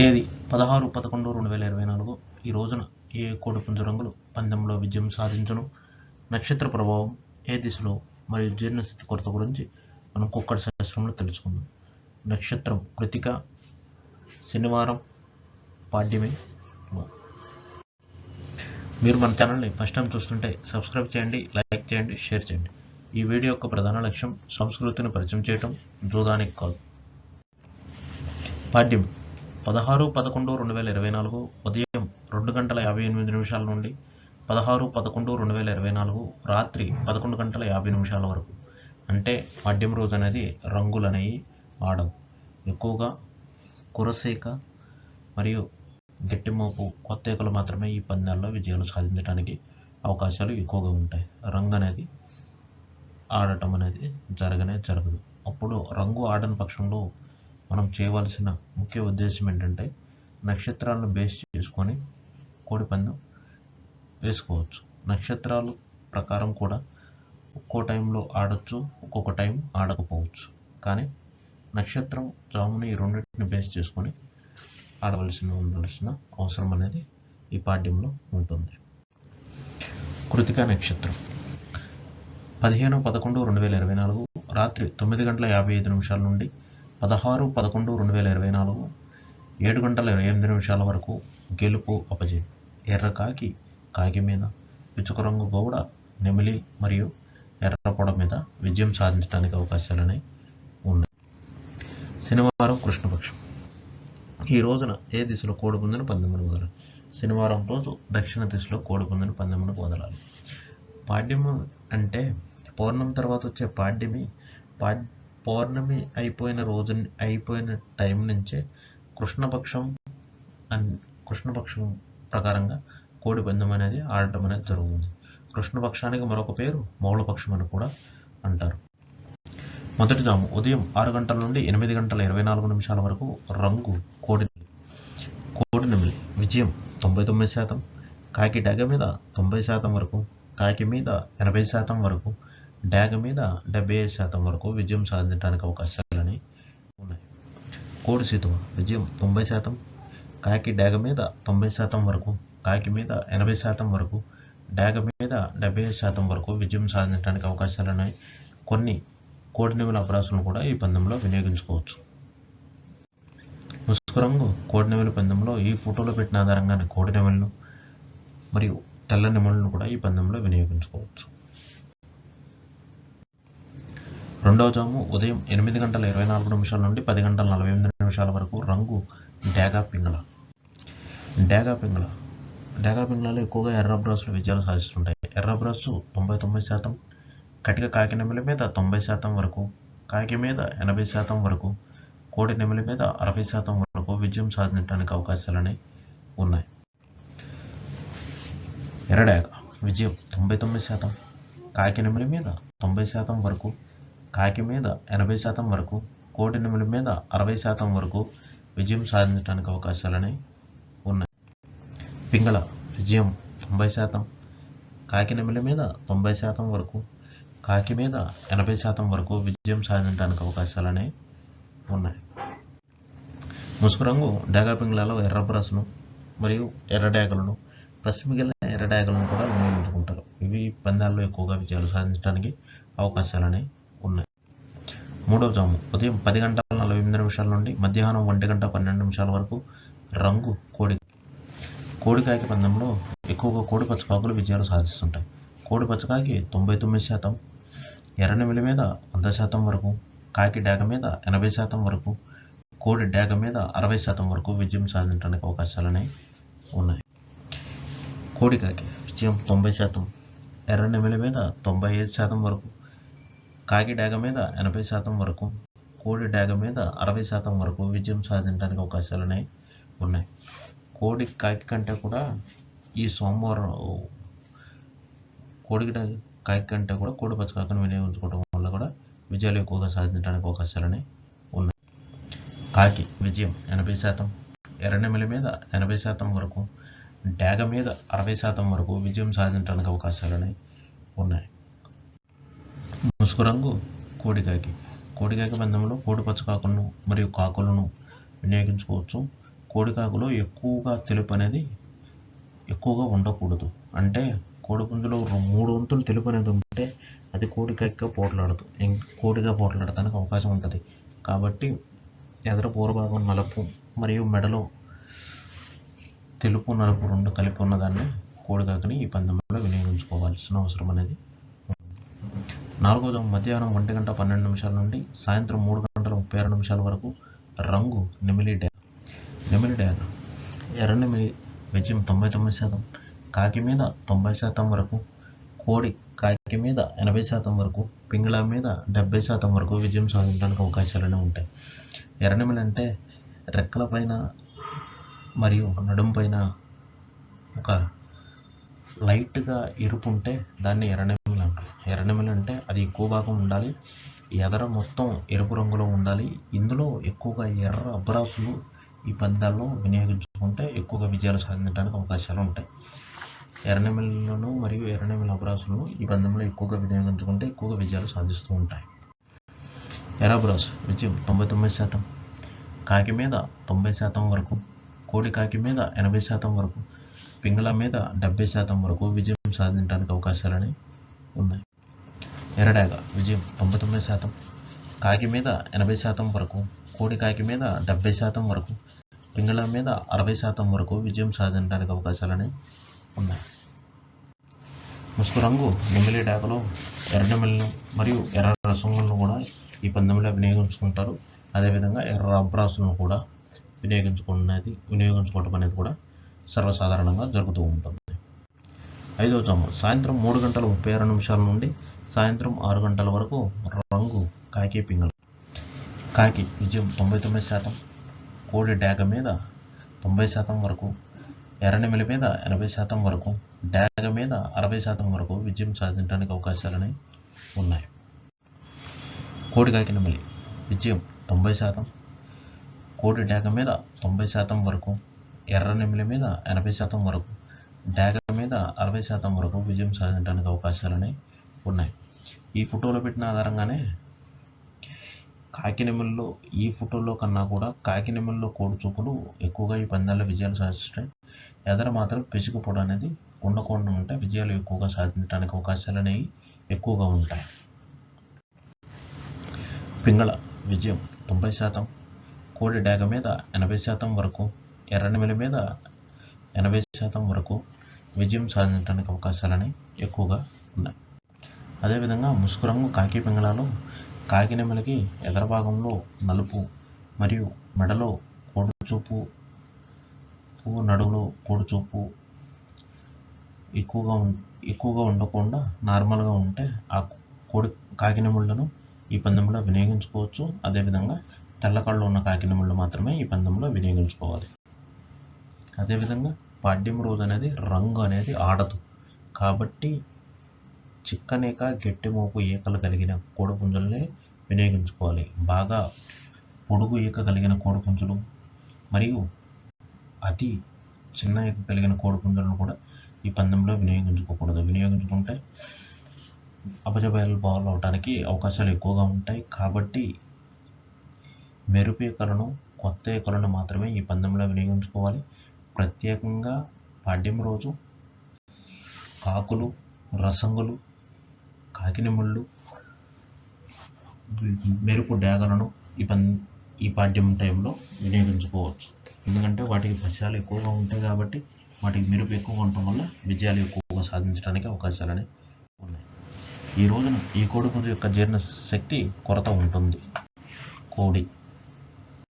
తేదీ పదహారు పదకొండు రెండు వేల ఇరవై నాలుగు. ఈ రోజున ఏ కోడి పుంజరంగులు పందెంలో విజయం సాధించను? నక్షత్ర ప్రభావం ఏ దిశలో మరియు జీర్ణస్థితి కొరత గురించి మనం కుక్కడి శాస్త్రంలో తెలుసుకుందాం. నక్షత్రం కృతిక శనివారం పాడ్యమి మీరు మన ఛానల్ని ఫస్ట్ టైం చూస్తుంటే సబ్స్క్రైబ్ చేయండి లైక్ చేయండి షేర్ చేయండి. ఈ వీడియో యొక్క ప్రధాన లక్ష్యం సంస్కృతిని పరిచయం చేయటం జూదానికి కాదు. పాడ్యం పదహారు పదకొండు రెండు వేల ఇరవై నాలుగు ఉదయం రెండు గంటల యాభై ఎనిమిది నిమిషాల నుండి పదహారు పదకొండు రెండు వేల ఇరవై నాలుగు రాత్రి పదకొండు గంటల యాభై నిమిషాల వరకు. అంటే మద్యం రోజు అనేది రంగులు అనేవి ఆడవు ఎక్కువగా కురసేక మరియు గట్టిమోపు కొత్త ఏకలు మాత్రమే ఈ పందాల్లో విజయాలు సాధించడానికి అవకాశాలు ఎక్కువగా ఉంటాయి. రంగు అనేది ఆడటం అనేది జరగనే జరగదు. అప్పుడు రంగు ఆడని పక్షంలో మనం చేయవలసిన ముఖ్య ఉద్దేశం ఏంటంటే నక్షత్రాలను బేస్ చేసుకొని కోడి పందెం వేసుకోవచ్చు. నక్షత్రాలు ప్రకారం కూడా ఒక్కో టైంలో ఆడొచ్చు ఒక్కొక్క టైం ఆడకపోవచ్చు. కానీ నక్షత్రం జాముని ఈ రెండింటిని బేస్ చేసుకొని ఆడవలసిన ఉండవలసిన అవసరం అనేది ఈ పాఠ్యంలో ఉంటుంది. కృతికా నక్షత్రం. పదిహేను పదకొండు రెండు వేల ఇరవై నాలుగు రాత్రి తొమ్మిది గంటల యాభై ఐదు నిమిషాల నుండి పదహారు పదకొండు రెండు వేల ఇరవై నాలుగు ఏడు గంటల ఇరవై ఎనిమిది నిమిషాల వరకు గెలుపు అపజయం ఎర్ర కాకి కాకి మీద పిచ్చుకరంగు రంగు గౌడ నెమిలి మరియు ఎర్రపొడ మీద విజయం సాధించడానికి అవకాశాలని ఉన్నాయి. శనివారం కృష్ణపక్షం. ఈ రోజున ఏ దిశలో కోడిపుందని పందెమును వదలాలి? శనివారం రోజు దక్షిణ దిశలో కోడిపుందని పందెమును వదలాలి. పాడ్యము అంటే పౌర్ణమి తర్వాత వచ్చే పాడ్యమి పాడ్య పౌర్ణమి అయిపోయిన రోజు అయిపోయిన టైం నుంచే కృష్ణపక్షం అన్ కృష్ణపక్షం ప్రకారంగా కోడి పందెం అనేది ఆడటం అనేది జరుగుతుంది. కృష్ణపక్షానికి మరొక పేరు మౌళపక్షం అని కూడా అంటారు. మొదటి జాము ఉదయం ఆరు గంటల నుండి ఎనిమిది గంటల ఇరవై నాలుగు నిమిషాల వరకు రంగు కోడి కోడి నెమిలి విజయం తొంభై తొమ్మిది శాతం కాకి డగ మీద తొంభై శాతం వరకు కాకి మీద ఎనభై శాతం వరకు డాగ మీద డెబ్బై ఐదు శాతం వరకు విజయం సాధించడానికి అవకాశాలని ఉన్నాయి. కోడి సీతువ విజయం తొంభై శాతం. కాకి డాగ మీద తొంభై శాతం వరకు కాకి మీద ఎనభై శాతం వరకు డాగ మీద డెబ్బై ఐదు శాతం వరకు విజయం సాధించడానికి అవకాశాలున్నాయి కొన్ని కోడి నెమల అభ్యాసాలను కూడా ఈ పందెంలో వినియోగించుకోవచ్చు. ముసుకురంగు కోడి నెమలి పందెంలో ఈ ఫోటోలో పెట్టిన ఆధారంగానే కోడి నెమలను మరియు తెల్ల నిమలను కూడా ఈ పందెంలో వినియోగించుకోవచ్చు. రెండవ జాము ఉదయం ఎనిమిది గంటల ఇరవై నాలుగు నిమిషాల నుండి పది గంటల నలభై ఎనిమిది నిమిషాల వరకు రంగు డేగా పింగళ. డేగా పింగళ. డేగా పింగళలో ఎక్కువగా ఎర్రబ్రాసులు విజయాలు సాధిస్తుంటాయి. ఎర్ర బ్రాసు తొంభై తొమ్మిది శాతం కటిక కాకి నెమలి మీద తొంభై శాతం వరకు కాకి మీద ఎనభై శాతం వరకు కోడి నెమలి మీద అరవై శాతం వరకు విజయం సాధించడానికి అవకాశాలని ఉన్నాయి. ఎర్రడాగ విజయం తొంభై తొమ్మిది శాతం కాకి నెమలి మీద తొంభై శాతం వరకు కాకి మీద ఎనభై శాతం వరకు కోటి నెమలి మీద అరవై శాతం వరకు విజయం సాధించడానికి అవకాశాలని ఉన్నాయి. పింగళ విజయం తొంభై శాతం కాకి నెమలి మీద తొంభై శాతం వరకు కాకి మీద ఎనభై శాతం వరకు విజయం సాధించడానికి అవకాశాలని ఉన్నాయి. ముసుగు రంగు డాగా పింగళాలో ఎర్ర బ్రస్ను మరియు ఎర్ర డేగలను పశ్చిమిగిలిన ఎర్ర డేగలను కూడా వినియోగించుకుంటారు ఇవి పందాల్లో ఎక్కువగా విజయాలు సాధించడానికి అవకాశాలని మూడవ జాము. ఉదయం పది గంటల నలభై ఎనిమిది నిమిషాల నుండి మధ్యాహ్నం ఒంటి గంట పన్నెండు నిమిషాల వరకు రంగు కోడి కోడికాయకి పందెంలో ఎక్కువగా కోడి పచ్చకాకులు విజయాలు సాధిస్తుంటాయి. కోడి పచ్చకాకి తొంభై తొమ్మిది శాతం ఎర్ర నెమిలి మీద వంద శాతం వరకు కాకి డాగ మీద ఎనభై శాతం వరకు కోడి డాగ మీద అరవై శాతం వరకు విజయం సాధించడానికి అవకాశాలని ఉన్నాయి. కోడికాకి విజయం తొంభై శాతం ఎర్ర నెమిలి మీద తొంభై ఐదు శాతం వరకు కాకి డాగ మీద ఎనభై శాతం వరకు కోడి డాగ మీద అరవై శాతం వరకు విజయం సాధించడానికి అవకాశాలని ఉన్నాయి కోడి కాకి కంటే కూడా ఈ సోమవారం కోడి కాకి కంటే కూడా కోడి పచ్చకాకను వినియోగించుకోవడం వల్ల కూడా విజయాలు ఎక్కువగా సాధించడానికి అవకాశాలని ఉన్నాయి కాకి విజయం ఎనభై శాతం ఎర్రనెమిలి మీద ఎనభై శాతం వరకు డాగ మీద అరవై శాతం వరకు విజయం సాధించడానికి అవకాశాలని ఉన్నాయి. ముసుగు రంగు కోడికాకి కోడికాకి పందెంలో కోడి పచ్చ కాకులను మరియు కాకులను వినియోగించుకోవచ్చు. కోడికాకులో ఎక్కువగా తెలుపు అనేది ఎక్కువగా ఉండకూడదు. అంటే కోడిపుంజులో మూడు వంతులు తెలుపు అనేది ఉంటే అది కోడికాకిగా పోట్లాడదు. కోడిగా పోట్లాడటానికి అవకాశం ఉంటుంది. కాబట్టి ఎదర పూర్వభాగం నలుపు మరియు మెడలో తెలుపు నలుపు రెండు కలిపి ఉన్నదాన్ని కోడికాకని ఈ పందెంలో వినియోగించుకోవాల్సిన అవసరం అనేది నాలుగోది మధ్యాహ్నం ఒంటి గంట పన్నెండు నిమిషాల నుండి సాయంత్రం మూడు గంటల ముప్పై ఆరు నిమిషాల వరకు రంగు నెమిలి డ్యాగ్ నెమిలి డ్యాగ్ ఎర్ర నెమిలి విజయం తొంభై తొమ్మిది శాతం కాకి మీద తొంభై శాతం వరకు కోడి కాకి మీద ఎనభై శాతం వరకు పింగళ మీద డెబ్బై శాతం వరకు విజయం సాధించడానికి అవకాశాలనే ఉంటాయి. ఎర్రనెమిలి అంటే రెక్కల పైన మరియు నడుము పైన ఒక లైట్గా ఎరుపు ఉంటే దాన్ని ఎర్రనెమిలి ఎర్రనెమలి అంటే అది ఎక్కువ భాగం ఉండాలి. ఎదర మొత్తం ఎరుపు రంగులో ఉండాలి. ఇందులో ఎక్కువగా ఎర్ర అబ్రాసులు ఈ పందాల్లో వినియోగించుకుంటే ఎక్కువగా విజయాలు సాధించడానికి అవకాశాలు ఉంటాయి. ఎర్రనెమిలను మరియు ఎర్రనెమిల అబ్రాసులను ఈ పందెంలో ఎక్కువగా వినియోగించుకుంటే ఎక్కువగా విజయాలు సాధిస్తూ ఉంటాయి. ఎరాబ్రాస్ విజయం తొంభై తొమ్మిది శాతం. కాకి మీద తొంభై శాతం వరకు కోడి కాకి మీద ఎనభై శాతం వరకు పింగళ మీద డెబ్బై శాతం వరకు విజయం సాధించడానికి అవకాశాలని ఉన్నాయి. ఎరడాగ విజయం తొంభై తొమ్మిది శాతం. కాకి మీద ఎనభై శాతం వరకు కోడి కాకి మీద డెబ్బై శాతం వరకు పింగళం మీద అరవై శాతం వరకు విజయం సాధించడానికి అవకాశాలని ఉన్నాయి. ముసుగు రంగు నెమిలి డాకలో ఎర్ర నెమిలిను మరియు ఎర్ర రసంగులను కూడా ఈ పందెంలో వినియోగించుకుంటారు. అదేవిధంగా ఎర్ర అబ్రాసులను కూడా వినియోగించుకున్నది వినియోగించుకోవడం అనేది కూడా సర్వసాధారణంగా జరుగుతూ ఉంటుంది. ఐదవ జాము సాయంత్రం మూడు గంటల ముప్పై ఆరు నిమిషాల నుండి సాయంత్రం ఆరు గంటల వరకు రంగు కాకి పింగలు కాకి విజయం తొంభై తొమ్మిది శాతం కోడి డాగ మీద తొంభై శాతం వరకు ఎర్రనెమిలి మీద ఎనభై శాతం వరకు డాగ మీద అరవై శాతం వరకు విజయం సాధించడానికి అవకాశాలని ఉన్నాయి. కోడి కాకి నెమిలి విజయం తొంభై శాతం కోడి డాగ మీద తొంభై శాతం వరకు ఎర్ర నెమిలి మీద ఎనభై శాతం వరకు డాగ మీద అరవై శాతం వరకు విజయం సాధించడానికి అవకాశాలని ఉన్నాయి. ఈ ఫోటోలో పెట్టిన ఆధారంగానే కాకినెమల్లో ఈ ఫోటోలో కన్నా కూడా కాకినెమల్లో కోడి చూపులు ఎక్కువగా ఈ పందాల్లో విజయాలు సాధిస్తాయి ఎదర మాత్రం పిసుకుపోవడం అనేది ఉండకుండా ఉంటే విజయాలు ఎక్కువగా సాధించడానికి అవకాశాలు అనేవి ఎక్కువగా ఉంటాయి. పింగళ విజయం తొంభై శాతం కోడి డేగ మీద ఎనభై శాతం వరకు ఎర్రనిమిల మీద ఎనభై శాతం వరకు విజయం సాధించడానికి అవకాశాలని ఎక్కువగా ఉన్నాయి. అదేవిధంగా ముసుగు రంగు కాకి పింగళాలు కాకి ఎదర భాగంలో నలుపు మరియు మెడలో కోడి చూపు పువ్వు నడువులో కోడుచూపు ఎక్కువగా ఉం ఎక్కువగా ఉండకుండా నార్మల్గా ఉంటే ఆ కోడి కాకినెముళ్ళను ఈ పందెంలో వినియోగించుకోవచ్చు. అదేవిధంగా తెల్లకళ్ళు ఉన్న కాకినెముళ్ళు మాత్రమే ఈ పందెంలో వినియోగించుకోవాలి. అదేవిధంగా పాడ్యం రోజు అనేది రంగు అనేది ఆడదు. కాబట్టి చిక్కనేక గట్టి మోపు ఈకలు కలిగిన కోడిపుంజుల్ని వినియోగించుకోవాలి. బాగా పొడుగు ఈక కలిగిన కోడిపుంజులు మరియు అతి చిన్న ఈక కలిగిన కోడిపుంజులను కూడా ఈ పందెంలో వినియోగించుకోకూడదు. వినియోగించుకుంటే అపజబయలు బాల్ అవడానికి అవకాశాలు ఎక్కువగా ఉంటాయి. కాబట్టి మెరుపు ఈకలను కొత్త ఈకలను మాత్రమే ఈ పందెంలో వినియోగించుకోవాలి. ప్రత్యేకంగా పాడ్యం రోజు కాకులు రసంగులు కాకినెముళ్ళు మెరుపు డాగలను ఈ పన్ ఈ పాడ్యం టైంలో వినియోగించుకోవచ్చు. ఎందుకంటే వాటికి పశ్యాలు ఎక్కువగా ఉంటాయి కాబట్టి వాటికి మెరుపు ఎక్కువగా ఉండటం వల్ల విజయాలు ఎక్కువగా సాధించడానికి అవకాశాలు అనేవి ఉన్నాయి. ఈ రోజున ఈ కోడిపుంజు యొక్క జీర్ణ శక్తి కొరత ఉంటుంది. కోడి